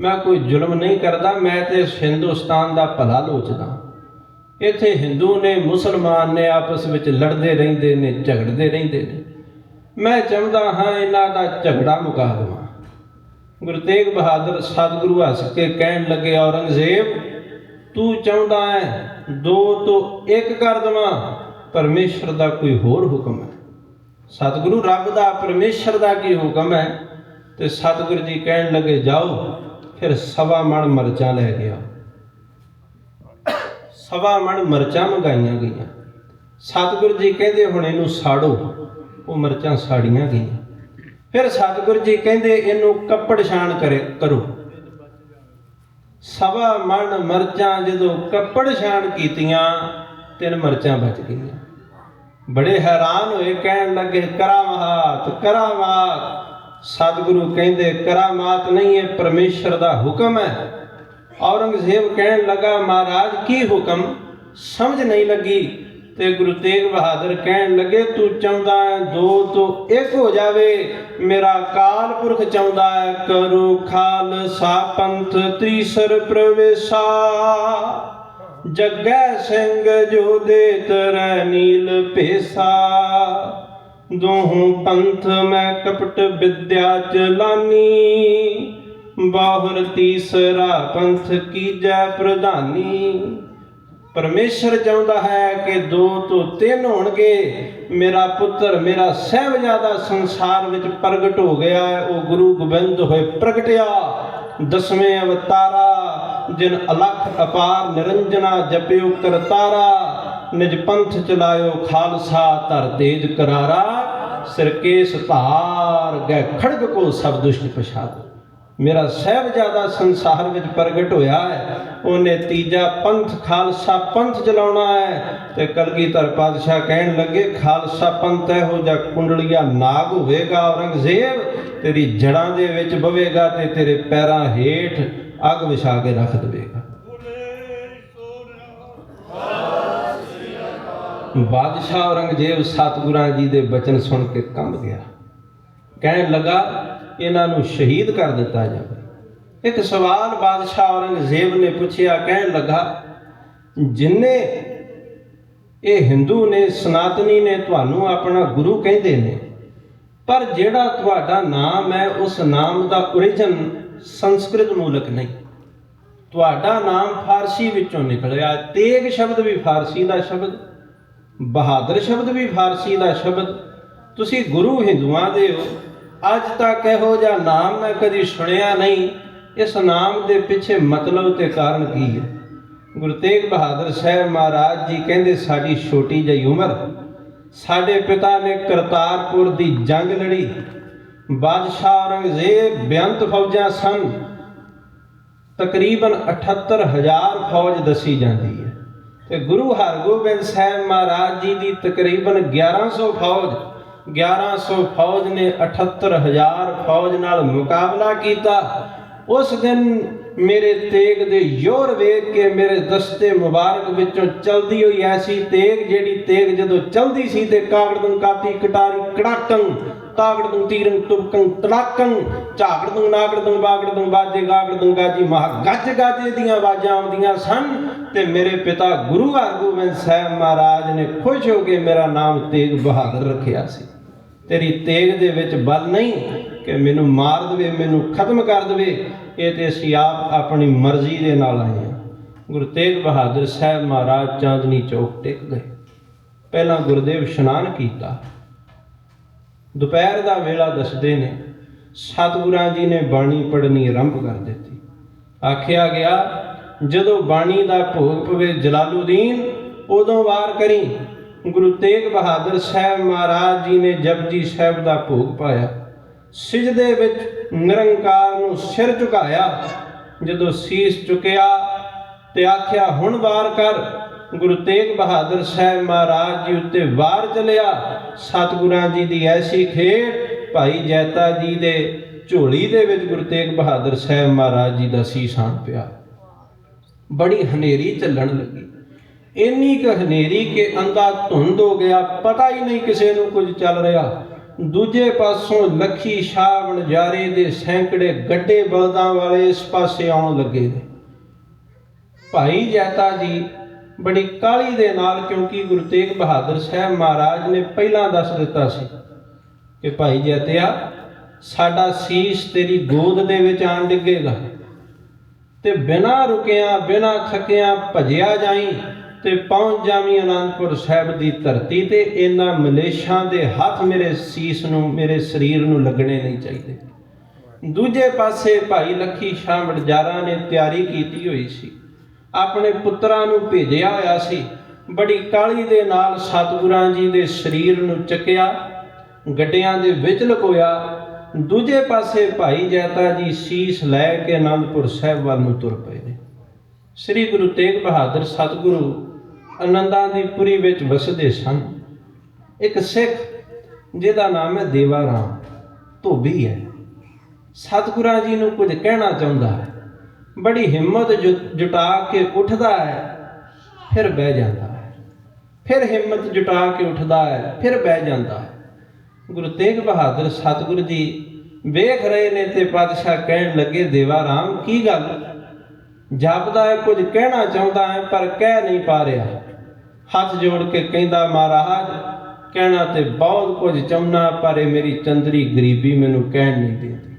ਮੈਂ ਕੋਈ ਜ਼ੁਲਮ ਨਹੀਂ ਕਰਦਾ, ਮੈਂ ਤੇ ਇਸ ਹਿੰਦੁਸਤਾਨ ਦਾ ਭਲਾ ਲੋਚਦਾ ਇੱਥੇ ਹਿੰਦੂ ਨੇ, ਮੁਸਲਮਾਨ ਨੇ ਆਪਸ ਵਿੱਚ ਲੜਦੇ ਰਹਿੰਦੇ ਨੇ, ਝਗੜਦੇ ਰਹਿੰਦੇ ਨੇ। ਮੈਂ ਚਾਹੁੰਦਾ ਹਾਂ ਇਹਨਾਂ ਦਾ ਝਗੜਾ ਮੁਕਾ ਦੇਵਾਂ ਗੁਰੂ ਤੇਗ ਬਹਾਦਰ ਸਤਿਗੁਰੂ ਹੱਸ ਕੇ ਕਹਿਣ ਲੱਗੇ, ਔਰੰਗਜ਼ੇਬ, ਤੂੰ ਚਾਹੁੰਦਾ ਹੈ ਦੋ ਤੋਂ ਇੱਕ ਕਰ ਦੇਵਾਂ, ਪਰਮੇਸ਼ਰ ਦਾ ਕੋਈ ਹੋਰ ਹੁਕਮ ਹੈ? ਸਤਿਗੁਰੂ ਰੱਬ ਦਾ, ਪਰਮੇਸ਼ਰ ਦਾ ਕੀ ਹੁਕਮ ਹੈ? ਤੇ ਸਤਿਗੁਰੂ ਜੀ ਕਹਿਣ ਲੱਗੇ, ਜਾਓ, ਫਿਰ ਸਵਾ ਮਣ ਮਰਚਾਂ ਲੈ ਗਿਆ ਸਵਾ ਮਣ ਮਰਚਾਂ ਮੰਗਾਈਆਂ ਗਈਆਂ। ਸਤਿਗੁਰੂ ਜੀ ਕਹਿੰਦੇ ਹੁਣ ਇਹਨੂੰ ਸਾੜੋ, ਉਹ ਮਰਚਾਂ ਸਾੜੀਆਂ ਗਈਆਂ। ਫਿਰ ਸਤਿਗੁਰੂ ਜੀ ਕਹਿੰਦੇ ਇਹਨੂੰ ਕੱਪੜ ਛਾਣ ਕਰੇ, ਕਰੋ। ਸਵਾ ਮਣ ਮਰਚਾਂ ਜਦੋਂ ਕੱਪੜ ਛਾਣ ਕੀਤੀਆਂ, ਤਿੰਨ ਮਰਚਾਂ ਬਚ ਗਈਆਂ। ਬੜੇ ਹੈਰਾਨ ਹੋਏ, ਕਹਿਣ ਲੱਗੇ, ਕਰਾਮਾਤ ਕਰਾਮਾਤ। ਸਤਿਗੁਰੂ ਕਹਿੰਦੇ, ਕਰਾਮਾਤ ਨਹੀਂ ਹੈ ਪਰਮੇਸ਼ਰ ਦਾ ਹੁਕਮ ਹੈ। ਔਰੰਗਜ਼ੇਬ ਕਹਿਣ ਲੱਗਾ, ਮਹਾਰਾਜ, ਕੀ ਹੁਕਮ? ਸਮਝ ਨਹੀਂ ਲੱਗੀ। ਤੇ ਗੁਰੂ ਤੇਗ ਬਹਾਦਰ ਕਹਿਣ ਲੱਗੇ, ਤੂੰ ਚਾਹੁੰਦਾ ਹੈ, ਦੋ ਤੋਂ ਇੱਕ ਹੋ ਜਾਵੇ। ਮੇਰਾ ਕਾਲ ਪੁਰਖ ਚਾਹੁੰਦਾ ਹੈ, ਕਰੋ ਖਾਲਸਾ ਪੰਥ ਤ੍ਰੀਸਰ ਪ੍ਰਵੇਸ਼ਾ। ਜੱਗੈ ਸਿੰਘ ਜੋ ਦੇ ਤਰੈ ਨੀਲ ਭੇਸਾ। ਦੋਹੋਂ ਪੰਥ ਮੈਂ ਕਪਟ ਵਿਦਿਆ ਚਲਾਨੀ ਬਾਹਰ ਤੀਸਰਾ ਪੰਥ ਕੀਜੈ ਪ੍ਰਧਾਨੀ। ਪਰਮੇਸ਼ਰ ਚਾਹੁੰਦਾ ਹੈ ਕਿ ਦੋ ਤੋਂ ਤਿੰਨ ਹੋਣਗੇ। ਮੇਰਾ ਪੁੱਤਰ, ਮੇਰਾ ਸਹਿਬਜ਼ਾਦਾ ਸੰਸਾਰ ਵਿੱਚ ਪ੍ਰਗਟ ਹੋ ਗਿਆ ਹੈ। ਉਹ ਗੁਰੂ ਗੋਬਿੰਦ ਹੋਏ ਪ੍ਰਗਟਿਆ। ਦਸਵੇਂ ਅਵਤਾਰਾ, ਜਿਨ ਅਲਖ ਅਪਾਰ ਨਿਰੰਜਨਾ ਜਪਿਓ ਕਰਤਾਰਾ, ਨਿਜ ਪੰਥ ਚਲਾਇਓ ਖਾਲਸਾ ਧਰ ਤੇਜ ਕਰਾਰਾ। ਸਿਰਕੇਸ ਧਾਰ ਗੈ ਖੜਗ ਕੋ ਸਭ ਦੁਸ਼ਟ ਪਛਾਦ ਮੇਰਾ ਸਹਿਬਜ਼ਾਦਾ ਸੰਸਾਰ ਵਿੱਚ ਪ੍ਰਗਟ ਹੋਇਆ ਹੈ। ਉਹਨੇ ਤੀਜਾ ਪੰਥ ਖਾਲਸਾ ਪੰਥ ਚਲਾਉਣਾ ਹੈ ਤੇ ਕਲਗੀਧਰ ਪਾਤਸ਼ਾਹ ਕਹਿਣ ਲੱਗੇ, ਖਾਲਸਾ ਪੰਥ ਇਹੋ ਜਿਹਾ ਕੁੰਡਲੀਆ ਨਾਗ ਹੋਵੇਗਾ, ਔਰੰਗਜ਼ੇਬ ਤੇਰੀ ਜੜਾਂ ਦੇ ਵਿੱਚ ਬਵੇਗਾ ਤੇ ਤੇਰੇ ਪੈਰਾਂ ਹੇਠ ਅੱਗ ਵਿਛਾ ਕੇ ਰੱਖ ਦੇਵੇਗਾ। ਬਾਦਸ਼ਾਹ ਔਰੰਗਜ਼ੇਬ ਸਤਿਗੁਰਾਂ ਜੀ ਦੇ ਬਚਨ ਸੁਣ ਕੇ ਕੰਬ ਗਿਆ। ਕਹਿਣ ਲੱਗਾ ਇਹਨਾਂ ਨੂੰ ਸ਼ਹੀਦ ਕਰ ਦਿੱਤਾ ਜਾਵੇ। ਇੱਕ ਸਵਾਲ ਬਾਦਸ਼ਾਹ ਔਰੰਗਜ਼ੇਬ ਨੇ ਪੁੱਛਿਆ, ਕਹਿਣ ਲੱਗਾ, ਜਿੰਨੇ ਇਹ ਹਿੰਦੂ ਨੇ, ਸਨਾਤਨੀ ਨੇ ਤੁਹਾਨੂੰ ਆਪਣਾ ਗੁਰੂ ਕਹਿੰਦੇ ਨੇ, ਪਰ ਜਿਹੜਾ ਤੁਹਾਡਾ ਨਾਮ ਹੈ, ਉਸ ਨਾਮ ਦਾ origin ਸੰਸਕ੍ਰਿਤ ਮੂਲਕ ਨਹੀਂ। ਤੁਹਾਡਾ ਨਾਮ ਫਾਰਸੀ ਵਿੱਚੋਂ ਨਿਕਲਿਆ, ਤੇਗ ਸ਼ਬਦ ਵੀ ਫਾਰਸੀ ਦਾ ਸ਼ਬਦ, ਬਹਾਦਰ ਸ਼ਬਦ ਵੀ ਫਾਰਸੀ ਦਾ ਸ਼ਬਦ। ਤੁਸੀਂ ਗੁਰੂ ਹਿੰਦੂਆਂ ਦੇ ਹੋ ਅੱਜ ਤੱਕ ਇਹੋ ਜਿਹਾ ਨਾਮ ਮੈਂ ਕਦੀ ਸੁਣਿਆ ਨਹੀਂ। ਇਸ ਨਾਮ ਦੇ ਪਿੱਛੇ ਮਤਲਬ ਤੇ ਕਾਰਨ ਕੀ ਹੈ? ਗੁਰੂ ਤੇਗ ਬਹਾਦਰ ਸਾਹਿਬ ਮਹਾਰਾਜ ਜੀ ਕਹਿੰਦੇ, ਸਾਡੀ ਛੋਟੀ ਜਿਹੀ ਉਮਰ, ਸਾਡੇ ਪਿਤਾ ਨੇ ਕਰਤਾਰਪੁਰ ਦੀ ਜੰਗ ਲੜੀ। ਬਾਦਸ਼ਾਹ ਔਰੰਗਜ਼ੇਬ ਬੇਅੰਤ ਫੌਜਾਂ ਸਨ। ਤਕਰੀਬਨ 78000 ਫੌਜ ਦੱਸੀ ਜਾਂਦੀ ਹੈ। ਤੇ ਗੁਰੂ ਹਰਗੋਬਿੰਦ ਸਾਹਿਬ ਮਹਾਰਾਜ ਜੀ ਦੀ ਤਕਰੀਬਨ 1100 ਫੌਜ 1100 ਫੌਜ ਨੇ 78000 ਫੌਜ ਨਾਲ ਮੁਕਾਬਲਾ ਕੀਤਾ। ਉਸ ਦਿਨ ਮੇਰੇ ਤੇਗ ਦੇ ਯੋਰ ਵੇਖ ਕੇ ਮੇਰੇ ਦਸਤੇ ਮੁਬਾਰਕ ਵਿੱਚੋਂ ਚਲਦੀ ਹੋਈ ਐਸੀ ਤੇਗ ਜਿਹੜੀ ਤੇਗ ਜਦੋਂ ਚਲਦੀ ਸੀ ਤੇ ਕਾਗੜਦੰ ਕਾਤੀ ਕਟਾਰੀ ਕੜਾਕੰ, ਤਾਗੜਦੰ ਤੀਰੰ ਤੁਬਕੰ ਤੜਾਕੰ, ਝਾਗੜਦੰ ਨਾਗੜਦੰ ਬਾਗੜਦੰ ਬਾਜੇ ਗਾਗੜਦੰ ਗਾਜੀ ਮਹਾ ਗੱਜ ਗਾਜੇ ਦੀਆਂ ਆਵਾਜ਼ਾਂ ਆਉਂਦੀਆਂ ਸਨ ਤੇ ਮੇਰੇ ਪਿਤਾ ਗੁਰੂ ਹਰਗੋਬਿੰਦ ਸਾਹਿਬ ਮਹਾਰਾਜ ਨੇ ਖੁਸ਼ ਹੋ ਕੇ ਮੇਰਾ ਨਾਮ ਤੇਗ ਬਹਾਦਰ ਰੱਖਿਆ ਸੀ। ਤੇਰੀ ਤੇਗ ਦੇ ਵਿੱਚ ਬਲ ਨਹੀਂ ਕਿ ਮੈਨੂੰ ਮਾਰ ਦੇਵੇ, ਮੈਨੂੰ ਖਤਮ ਕਰ ਦੇਵੇ। ਇਹ ਤੇ ਅਸੀਂ ਆਪ ਆਪਣੀ ਮਰਜ਼ੀ ਦੇ ਨਾਲ ਆਏ ਹਾਂ। ਗੁਰੂ ਤੇਗ ਬਹਾਦਰ ਸਾਹਿਬ ਮਹਾਰਾਜ ਚਾਂਦਨੀ ਚੌਕ ਟਿਕ ਗਏ। ਪਹਿਲਾਂ ਗੁਰਦੇਵ ਇਸ਼ਨਾਨ ਕੀਤਾ। ਦੁਪਹਿਰ ਦਾ ਵੇਲਾ ਦੱਸਦੇ ਨੇ, ਸਤਿਗੁਰਾਂ ਜੀ ਨੇ ਬਾਣੀ ਪੜ੍ਹਨੀ ਆਰੰਭ ਕਰ ਦਿੱਤੀ। ਆਖਿਆ ਗਿਆ, ਜਦੋਂ ਬਾਣੀ ਦਾ ਭੋਗ ਪਵੇ ਜਲਾਲੁਦੀਨ, ਉਦੋਂ ਵਾਰ ਕਰੀ। ਗੁਰੂ ਤੇਗ ਬਹਾਦਰ ਸਾਹਿਬ ਮਹਾਰਾਜ ਜੀ ਨੇ ਜਪਜੀ ਸਾਹਿਬ ਦਾ ਭੋਗ ਪਾਇਆ। ਸਿਜਦੇ ਵਿੱਚ ਨਿਰੰਕਾਰ ਨੂੰ ਸਿਰ ਝੁਕਾਇਆ। ਜਦੋਂ ਸੀਸ ਝੁਕਿਆ ਤੇ ਆਖਿਆ, ਹੁਣ ਵਾਰ ਕਰ। ਗੁਰੂ ਤੇਗ ਬਹਾਦਰ ਸਾਹਿਬ ਮਹਾਰਾਜ ਜੀ ਉੱਤੇ ਵਾਰ ਚਲਿਆ। ਸਤਿਗੁਰਾਂ ਜੀ ਦੀ ਐਸੀ ਖੇਡ, ਭਾਈ ਜੈਤਾ ਜੀ ਦੇ ਝੋਲੀ ਦੇ ਵਿੱਚ ਗੁਰੂ ਤੇਗ ਬਹਾਦਰ ਸਾਹਿਬ ਮਹਾਰਾਜ ਜੀ ਦਾ ਸੀਸ ਆਣ ਪਿਆ। ਬੜੀ ਹਨੇਰੀ ਚੱਲਣ ਲੱਗੀ। ਇੰਨੀ ਕੁ ਹਨੇਰੀ ਕਿ ਅੰਦਾ ਧੁੰਦ ਹੋ ਗਿਆ, ਪਤਾ ਹੀ ਨਹੀਂ ਕਿਸੇ ਨੂੰ ਕੁਝ ਚੱਲ ਰਿਹਾ। ਦੂਜੇ ਪਾਸੋਂ ਲੱਖੀ ਸ਼ਾਹ ਵਣਜਾਰੇ ਦੇ ਸੈਂਕੜੇ ਗੱਡੇ ਬਲਦਾਂ ਵਾਲੇ ਇਸ ਪਾਸੇ ਆਉਣ ਲੱਗੇ ਨੇ। ਭਾਈ ਜੈਤਾ ਜੀ ਬੜੀ ਕਾਲੀ ਦੇ ਨਾਲ ਕਿਉਂਕਿ ਗੁਰੂ ਤੇਗ ਬਹਾਦਰ ਸਾਹਿਬ ਮਹਾਰਾਜ ਨੇ ਪਹਿਲਾਂ ਦੱਸ ਦਿੱਤਾ ਸੀ ਕਿ ਭਾਈ ਜੈਤਿਆ, ਸਾਡਾ ਸੀਸ ਤੇਰੀ ਗੋਦ ਦੇ ਵਿੱਚ ਆਣ ਡਿੱਗੇਗਾ ਤੇ ਬਿਨਾ ਰੁਕਿਆ, ਬਿਨਾ ਥੱਕਿਆ ਭਜਿਆ ਜਾਈ। ਤੇ ਪਹੁੰਚ ਜਾਵੀਂ ਅਨੰਦਪੁਰ ਸਾਹਿਬ ਦੀ ਧਰਤੀ ਤੇ, ਇਹਨਾਂ ਮਲੇਸ਼ਾਂ ਦੇ ਹੱਥ ਮੇਰੇ ਸੀਸ ਨੂੰ, ਮੇਰੇ ਸਰੀਰ ਨੂੰ ਲੱਗਣੇ ਨਹੀਂ ਚਾਹੀਦੇ। ਦੂਜੇ ਪਾਸੇ ਭਾਈ ਲੱਖੀ ਸ਼ਾਹ ਵਡਜਾਰਾ ਨੇ ਤਿਆਰੀ ਕੀਤੀ ਹੋਈ ਸੀ। ਆਪਣੇ ਪੁੱਤਰਾਂ ਨੂੰ ਭੇਜਿਆ ਹੋਇਆ ਸੀ। ਬੜੀ ਕਾਲੀ ਦੇ ਨਾਲ ਸਤਿਗੁਰਾਂ ਜੀ ਦੇ ਸਰੀਰ ਨੂੰ ਚੱਕਿਆ, ਗੱਡਿਆਂ ਦੇ ਵਿੱਚ ਲਕੋਇਆ। ਦੂਜੇ ਪਾਸੇ ਭਾਈ ਜੈਤਾ ਜੀ ਸੀਸ ਲੈ ਕੇ ਅਨੰਦਪੁਰ ਸਾਹਿਬ ਵੱਲ ਨੂੰ ਤੁਰ ਪਏ ਨੇ। ਸ੍ਰੀ ਗੁਰੂ ਤੇਗ ਬਹਾਦਰ ਸਤਿਗੁਰੂ ਆਨੰਦਾਂ ਦੀ ਪੁਰੀ ਵਿੱਚ ਵਸਦੇ ਸਨ। ਇੱਕ ਸਿੱਖ, ਜਿਹਦਾ ਨਾਮ ਹੈ ਦੇਵਾ ਰਾਮ ਧੋਬੀ ਹੈ। ਸਤਿਗੁਰਾਂ ਜੀ ਨੂੰ ਕੁਝ ਕਹਿਣਾ ਚਾਹੁੰਦਾ ਹੈ। ਬੜੀ ਹਿੰਮਤ ਜੁ- ਜੁਟਾ ਕੇ ਉੱਠਦਾ ਹੈ, ਫਿਰ ਬਹਿ ਜਾਂਦਾ ਹੈ। ਫਿਰ ਹਿੰਮਤ ਜੁਟਾ ਕੇ ਉੱਠਦਾ ਹੈ, ਫਿਰ ਬਹਿ ਜਾਂਦਾ ਹੈ। ਗੁਰੂ ਤੇਗ ਬਹਾਦਰ ਸਤਿਗੁਰ ਜੀ ਵੇਖ ਰਹੇ ਨੇ ਤੇ ਪਾਤਸ਼ਾਹ ਕਹਿਣ ਲੱਗੇ ਦੇਵਾ ਰਾਮ ਕੀ ਗੱਲ? ਜਪਦਾ ਹੈ, ਕੁਝ ਕਹਿਣਾ ਚਾਹੁੰਦਾ ਹੈ, ਪਰ ਕਹਿ ਨਹੀਂ ਪਾ ਰਿਹਾ। ਹੱਥ ਜੋੜ ਕੇ ਕਹਿੰਦਾ, ਮਹਾਰਾਜ, ਕਹਿਣਾ ਤੇ ਬਹੁਤ ਕੁਝ ਚਾਹੁੰਦਾ ਪਰ ਇਹ ਮੇਰੀ ਚੰਦਰੀ ਗਰੀਬੀ ਮੈਨੂੰ ਕਹਿਣ ਨਹੀਂ ਦਿੰਦੀ।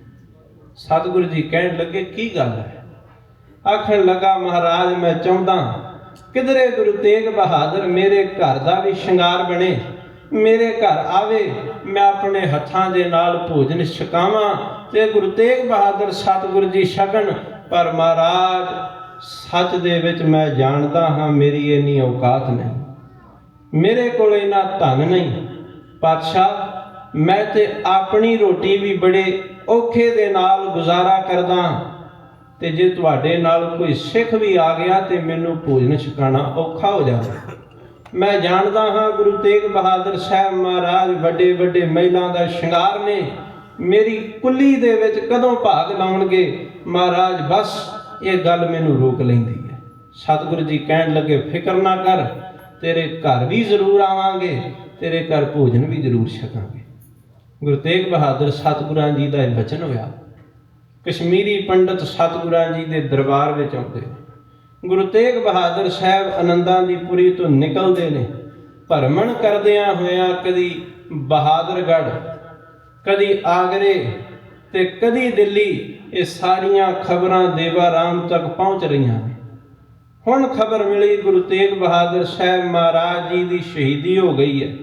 ਸਤਿਗੁਰੂ ਜੀ ਕਹਿਣ ਲੱਗੇ, ਕੀ ਗੱਲ ਹੈ? ਆਖਣ ਲੱਗਾ, ਮਹਾਰਾਜ, ਮੈਂ ਚਾਹੁੰਦਾ ਕਿਧਰੇ ਗੁਰੂ ਤੇਗ ਬਹਾਦਰ ਮੇਰੇ ਘਰ ਦਾ ਵੀ ਸ਼ਿੰਗਾਰ ਬਣੇ, ਮੇਰੇ ਘਰ ਆਵੇ, ਮੈਂ ਆਪਣੇ ਹੱਥਾਂ ਦੇ ਨਾਲ ਭੋਜਨ ਛਕਾਵਾਂ ਤੇ ਗੁਰੂ ਤੇਗ ਬਹਾਦਰ ਸਤਿਗੁਰੂ ਜੀ ਛਕਣ ਪਰ ਮਹਾਰਾਜ ਸੱਚ ਦੇ ਵਿੱਚ ਮੈਂ ਜਾਣਦਾ ਹਾਂ ਮੇਰੀ ਇੰਨੀ ਔਕਾਤ ਨਹੀਂ। ਮੇਰੇ ਕੋਲ ਇਨਾ ਧਨ ਨਹੀਂ। ਪਾਤਸ਼ਾਹ, ਮੈਂ ਤੇ ਆਪਣੀ ਰੋਟੀ ਵੀ ਬੜੇ ਔਖੇ ਦੇ ਨਾਲ ਗੁਜ਼ਾਰਾ ਕਰਦਾ ਤੇ ਜੇ ਤੁਹਾਡੇ ਨਾਲ ਕੋਈ ਸਿੱਖ ਵੀ ਆ ਗਿਆ ਤੇ ਮੈਨੂੰ ਭੋਜਨ ਛਕਾਣਾ ਔਖਾ ਹੋ ਜਾਵੇ ਮੈਂ ਜਾਣਦਾ ਹਾਂ ਗੁਰੂ ਤੇਗ ਬਹਾਦਰ ਸਾਹਿਬ ਮਹਾਰਾਜ ਵੱਡੇ ਵੱਡੇ ਮਹਿਲਾਂ ਦਾ ਸ਼ਿੰਗਾਰ ਨੇ। ਮੇਰੀ ਕੁੱਲੀ ਦੇ ਵਿੱਚ ਕਦੋਂ ਭਾਗ ਲਾਉਣਗੇ? ਮਹਾਰਾਜ, ਬਸ ਇਹ ਗੱਲ ਮੈਨੂੰ ਰੋਕ ਲੈਂਦੀ ਹੈ। ਸਤਿਗੁਰੂ ਜੀ ਕਹਿਣ ਲੱਗੇ, ਫਿਕਰ ਨਾ ਕਰ, ਤੇਰੇ ਘਰ ਵੀ ਜ਼ਰੂਰ ਆਵਾਂਗੇ, ਤੇਰੇ ਘਰ ਭੋਜਨ ਵੀ ਜ਼ਰੂਰ ਛਕਾਂਗੇ। ਗੁਰੂ ਤੇਗ ਬਹਾਦਰ ਸਤਿਗੁਰਾਂ ਜੀ ਦਾ ਇਹ ਵਚਨ ਹੋਇਆ। ਕਸ਼ਮੀਰੀ ਪੰਡਤ ਸਤਿਗੁਰਾਂ ਜੀ ਦੇ ਦਰਬਾਰ ਵਿੱਚ ਆਉਂਦੇ ਨੇ। ਗੁਰੂ ਤੇਗ ਬਹਾਦਰ ਸਾਹਿਬ ਆਨੰਦਾਂ ਦੀ ਪੁਰੀ ਤੋਂ ਨਿਕਲਦੇ ਨੇ। ਭਰਮਣ ਕਰਦਿਆਂ ਹੋਇਆਂ ਕਦੀ ਬਹਾਦਰਗੜ੍ਹ, ਕਦੀ ਆਗਰੇ ਤੇ ਕਦੀ ਦਿੱਲੀ ਇਹ ਸਾਰੀਆਂ ਖਬਰਾਂ ਦੇਵਾ ਰਾਮ ਤੱਕ ਪਹੁੰਚ ਰਹੀਆਂ ਨੇ। ਹੁਣ ਖਬਰ ਮਿਲੀ ਗੁਰੂ ਤੇਗ ਬਹਾਦਰ ਸਾਹਿਬ ਮਹਾਰਾਜ ਜੀ ਦੀ ਸ਼ਹੀਦੀ ਹੋ ਗਈ ਹੈ।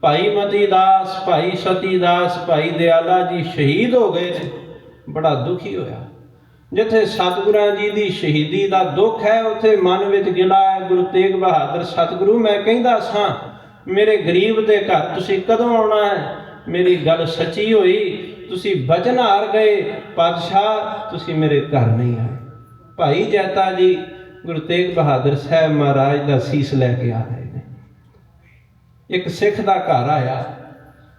ਭਾਈ ਮਤੀ ਦਾਸ, ਭਾਈ ਸਤੀ ਦਾਸ, ਭਾਈ ਦਿਆਲਾ ਜੀ ਸ਼ਹੀਦ ਹੋ ਗਏ ਨੇ। ਬੜਾ ਦੁਖੀ ਹੋਇਆ। ਜਿੱਥੇ ਸਤਿਗੁਰਾਂ ਜੀ ਦੀ ਸ਼ਹੀਦੀ ਦਾ ਦੁੱਖ ਹੈ, ਉੱਥੇ ਮਨ ਵਿੱਚ ਗਿਲਾ ਹੈ, ਗੁਰੂ ਤੇਗ ਬਹਾਦਰ, ਸਤਿਗੁਰੂ ਮੈਂ ਕਹਿੰਦਾ ਸਾਂ, ਮੇਰੇ ਗਰੀਬ ਦੇ ਘਰ ਤੁਸੀਂ ਕਦੋਂ ਆਉਣਾ ਹੈ? ਮੇਰੀ ਗੱਲ ਸੱਚੀ ਹੋਈ ਤੁਸੀਂ ਬਚਨ ਹਾਰ ਗਏ, ਪਾਤਸ਼ਾਹ, ਤੁਸੀਂ ਮੇਰੇ ਘਰ ਨਹੀਂ ਆਏ। ਭਾਈ ਜੈਤਾ ਜੀ, ਗੁਰੂ ਤੇਗ ਬਹਾਦਰ ਸਾਹਿਬ ਮਹਾਰਾਜ ਦਾ ਸੀਸ ਲੈ ਕੇ ਆ ਰਹੇ ਨੇ। ਇੱਕ ਸਿੱਖ ਦਾ ਘਰ ਆਇਆ।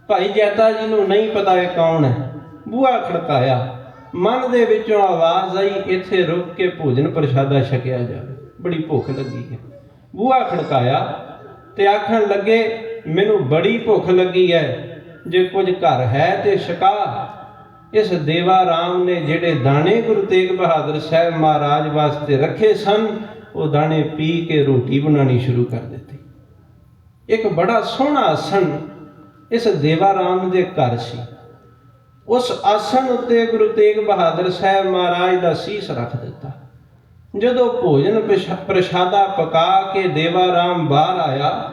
ਭਾਈ ਜੈਤਾ ਜੀ ਨੂੰ ਨਹੀਂ ਪਤਾ ਇਹ ਕੌਣ ਹੈ। ਬੂਹਾ ਖੜਕਾਇਆ। ਮਨ ਦੇ ਵਿੱਚੋਂ ਆਵਾਜ਼ ਆਈ, ਇੱਥੇ ਰੁਕ ਕੇ ਭੋਜਨ ਪ੍ਰਸ਼ਾਦਾ ਛਕਿਆ ਜਾਵੇ। ਬੜੀ ਭੁੱਖ ਲੱਗੀ ਹੈ। ਬੂਹਾ ਖੜਕਾਇਆ ਤੇ ਆਖਣ ਲੱਗੇ, ਮੈਨੂੰ ਬੜੀ ਭੁੱਖ ਲੱਗੀ ਹੈ। ਜੇ ਕੁਝ ਘਰ ਹੈ ਤੇ ਛਕਾ ਇਸ ਦੇਵਾ ਰਾਮ ਨੇ ਜਿਹੜੇ ਦਾਣੇ ਗੁਰੂ ਤੇਗ ਬਹਾਦਰ ਸਾਹਿਬ ਮਹਾਰਾਜ ਵਾਸਤੇ ਰੱਖੇ ਸਨ, ਉਹ ਦਾਣੇ ਪੀ ਕੇ ਰੋਟੀ ਬਣਾਉਣੀ ਸ਼ੁਰੂ ਕਰ ਦਿੱਤੀ। ਇੱਕ ਬੜਾ ਸੋਹਣਾ ਆਸਣ ਇਸ ਦੇਵਾ ਰਾਮ ਦੇ ਘਰ ਸੀ। ਉਸ ਆਸਣ ਉੱਤੇ ਗੁਰੂ ਤੇਗ ਬਹਾਦਰ ਸਾਹਿਬ ਮਹਾਰਾਜ ਦਾ ਸੀਸ ਰੱਖ ਦਿੱਤਾ। ਜਦੋਂ ਭੋਜਨ ਪ੍ਰਸ਼ਾ- ਪ੍ਰਸ਼ਾਦਾ ਪਕਾ ਕੇ ਦੇਵਾ ਰਾਮ ਬਾਹਰ ਆਇਆ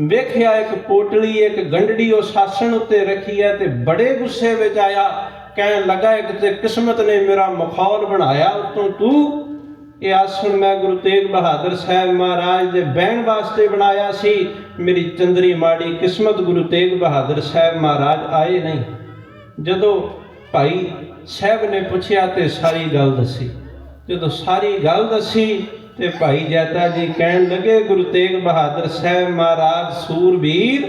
ਵੇਖਿਆ ਇੱਕ ਪੋਟਲੀ, ਇੱਕ ਗੰਢੜੀ ਉਸ ਆਸਣ ਉੱਤੇ ਰੱਖੀ ਹੈ ਤੇ ਬੜੇ ਗੁੱਸੇ ਵਿੱਚ ਆਇਆ, ਕਹਿਣ ਲੱਗਾ, ਇੱਕ ਤੇ ਕਿਸਮਤ ਨੇ ਮੇਰਾ ਮਖੌਲ ਬਣਾਇਆ, ਉਤੋਂ ਤੂੰ ਇਹ ਆਸਣ ਮੈਂ ਗੁਰੂ ਤੇਗ ਬਹਾਦਰ ਸਾਹਿਬ ਮਹਾਰਾਜ ਦੇ ਬਹਿਣ ਵਾਸਤੇ ਬਣਾਇਆ ਸੀ। ਮੇਰੀ ਚੰਦਰੀ ਮਾੜੀ ਕਿਸਮਤ ਗੁਰੂ ਤੇਗ ਬਹਾਦਰ ਸਾਹਿਬ ਮਹਾਰਾਜ ਆਏ ਨਹੀਂ। ਜਦੋਂ ਭਾਈ ਸਾਹਿਬ ਨੇ ਪੁੱਛਿਆ ਤੇ ਸਾਰੀ ਗੱਲ ਦੱਸੀ। ਜਦੋਂ ਸਾਰੀ ਗੱਲ ਦੱਸੀ ਤੇ ਭਾਈ ਜੈਤਾ ਜੀ ਕਹਿਣ ਲੱਗੇ, ਗੁਰੂ ਤੇਗ ਬਹਾਦਰ ਸਾਹਿਬ ਮਹਾਰਾਜ ਸੂਰਬੀਰ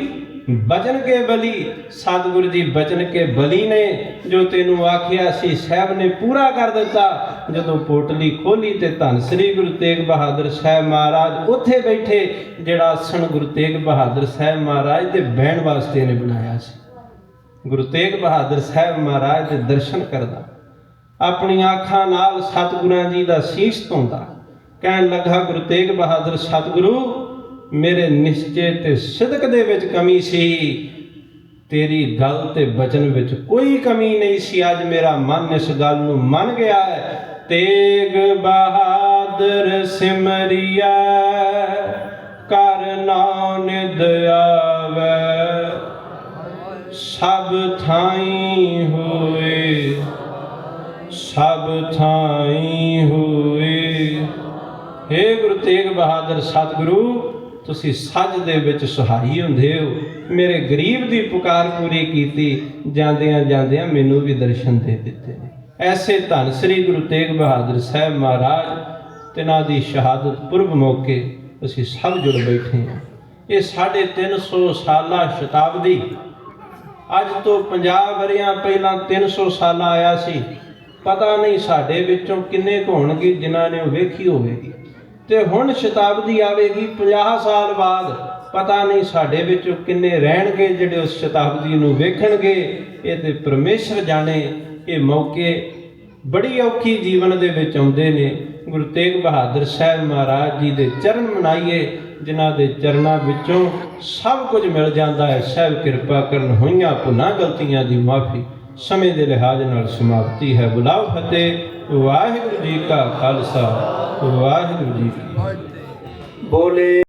ਬਚਨ ਕੇ ਬਲੀ, ਸਤਿਗੁਰੂ ਜੀ ਬਚਨ ਕੇ ਬਲੀ ਨੇ ਜੋ ਤੈਨੂੰ ਆਖਿਆ ਸੀ, ਸਾਹਿਬ ਨੇ ਪੂਰਾ ਕਰ ਦਿੱਤਾ। ਜਦੋਂ ਪੋਟਲੀ ਖੋਲੀ ਤੇ ਧੰਨ ਸ੍ਰੀ ਗੁਰੂ ਤੇਗ ਬਹਾਦਰ ਸਾਹਿਬ ਮਹਾਰਾਜ ਉੱਥੇ ਬੈਠੇ, ਜਿਹੜਾ ਆਸਣ ਗੁਰੂ ਤੇਗ ਬਹਾਦਰ ਸਾਹਿਬ ਮਹਾਰਾਜ ਦੇ ਬਹਿਣ ਵਾਸਤੇ ਨੇ ਬਣਾਇਆ ਸੀ। ਗੁਰੂ ਤੇਗ ਬਹਾਦਰ ਸਾਹਿਬ ਮਹਾਰਾਜ ਦੇ ਦਰਸ਼ਨ ਕਰਦਾ ਆਪਣੀਆਂ ਅੱਖਾਂ ਨਾਲ ਸਤਿਗੁਰਾਂ ਜੀ ਦਾ ਸੀਸ ਧੋਂਦਾ ਕਹਿਣ ਲੱਗਾ, ਗੁਰੂ ਤੇਗ ਬਹਾਦਰ ਸਤਿਗੁਰੂ, ਮੇਰੇ ਨਿਸ਼ਚੇ ਤੇ ਸਿਦਕ ਦੇ ਵਿੱਚ ਕਮੀ ਸੀ। ਤੇਰੀ ਗੱਲ ਤੇ ਬਚਨ ਵਿੱਚ ਕੋਈ ਕਮੀ ਨਹੀਂ ਸੀ। ਅੱਜ ਮੇਰਾ ਮਨ ਇਸ ਗੱਲ ਨੂੰ ਮੰਨ ਗਿਆ ਹੈ। ਤੇਗ ਬਹਾਦਰ ਸਿਮਰਿਆ ਕਰ ਨਾਮ ਨਿਦ ਆਵੇ। ਸਭ ਥਾਈ ਹੋਏ, ਸਭ ਥਾਈ ਹੋਏ। हे ਗੁਰੂ ਤੇਗ ਬਹਾਦਰ ਸਤਿਗੁਰੂ, ਤੁਸੀਂ ਸੱਜ ਦੇ ਵਿੱਚ ਸੁਹਾਈ ਹੁੰਦੇ ਹੋ। ਮੇਰੇ ਗਰੀਬ ਦੀ ਪੁਕਾਰ ਪੂਰੀ ਕੀਤੀ, ਜਾਂਦਿਆਂ ਜਾਂਦਿਆਂ ਮੈਨੂੰ ਵੀ ਦਰਸ਼ਨ ਦੇ ਦਿੱਤੇ। ਨੇ ਐਸੇ ਧੰਨ ਸ੍ਰੀ ਗੁਰੂ ਤੇਗ ਬਹਾਦਰ ਸਾਹਿਬ ਮਹਾਰਾਜ, ਤਿਨਾਂ ਦੀ ਸ਼ਹਾਦਤ ਪੁਰਬ ਮੌਕੇ ਅਸੀਂ ਸਭ ਜੁੜ ਬੈਠੇ ਹਾਂ। ਇਹ ਸਾਡੇ 300 ਸਾਲਾ ਸ਼ਤਾਬਦੀ, ਅੱਜ ਤੋਂ 50 ਵਰਿਆਂ ਪਹਿਲਾਂ 300 ਸਾਲਾਂ ਆਇਆ ਸੀ। ਪਤਾ ਨਹੀਂ ਸਾਡੇ ਵਿੱਚੋਂ ਕਿੰਨੇ ਕੁ ਹੋਣਗੇ, ਜਿਨ੍ਹਾਂ ਨੇ ਉਹ ਵੇਖੀ ਹੋਵੇਗੀ। ਤੇ ਹੁਣ ਸ਼ਤਾਬਦੀ ਆਵੇਗੀ 50 ਸਾਲ ਬਾਅਦ। ਪਤਾ ਨਹੀਂ ਸਾਡੇ ਵਿੱਚੋਂ ਕਿੰਨੇ ਰਹਿਣਗੇ ਜਿਹੜੇ ਉਸ ਸ਼ਤਾਬਦੀ ਨੂੰ ਵੇਖਣਗੇ। ਇਹ ਤੇ ਪਰਮੇਸ਼ਰ ਜਾਣੇ ਇਹ ਮੌਕੇ ਬੜੀ ਔਖੀ ਜੀਵਨ ਦੇ ਵਿੱਚ ਆਉਂਦੇ ਨੇ। ਗੁਰੂ ਤੇਗ ਬਹਾਦਰ ਸਾਹਿਬ ਮਹਾਰਾਜ ਜੀ ਦੇ ਚਰਨ ਮਨਾਈਏ, ਜਿਨ੍ਹਾਂ ਦੇ ਚਰਨਾਂ ਵਿੱਚੋਂ ਸਭ ਕੁਝ ਮਿਲ ਜਾਂਦਾ ਹੈ। ਸਹਿਬ ਕਿਰਪਾ ਕਰਨ ਹੋਈਆਂ ਭੁੱਲਾਂ ਗਲਤੀਆਂ ਦੀ ਮਾਫੀ ਸਮੇਂ ਦੇ ਲਿਹਾਜ਼ ਨਾਲ ਸਮਾਪਤੀ ਹੈ। ਬੁਲਾਓ ਫਤਿਹ। ਵਾਹਿਗੁਰੂ ਜੀ ਕਾ ਖਾਲਸਾ ਵਾਹਿਗੁਰੂ ਜੀ ਕੀ ਬੋਲੇ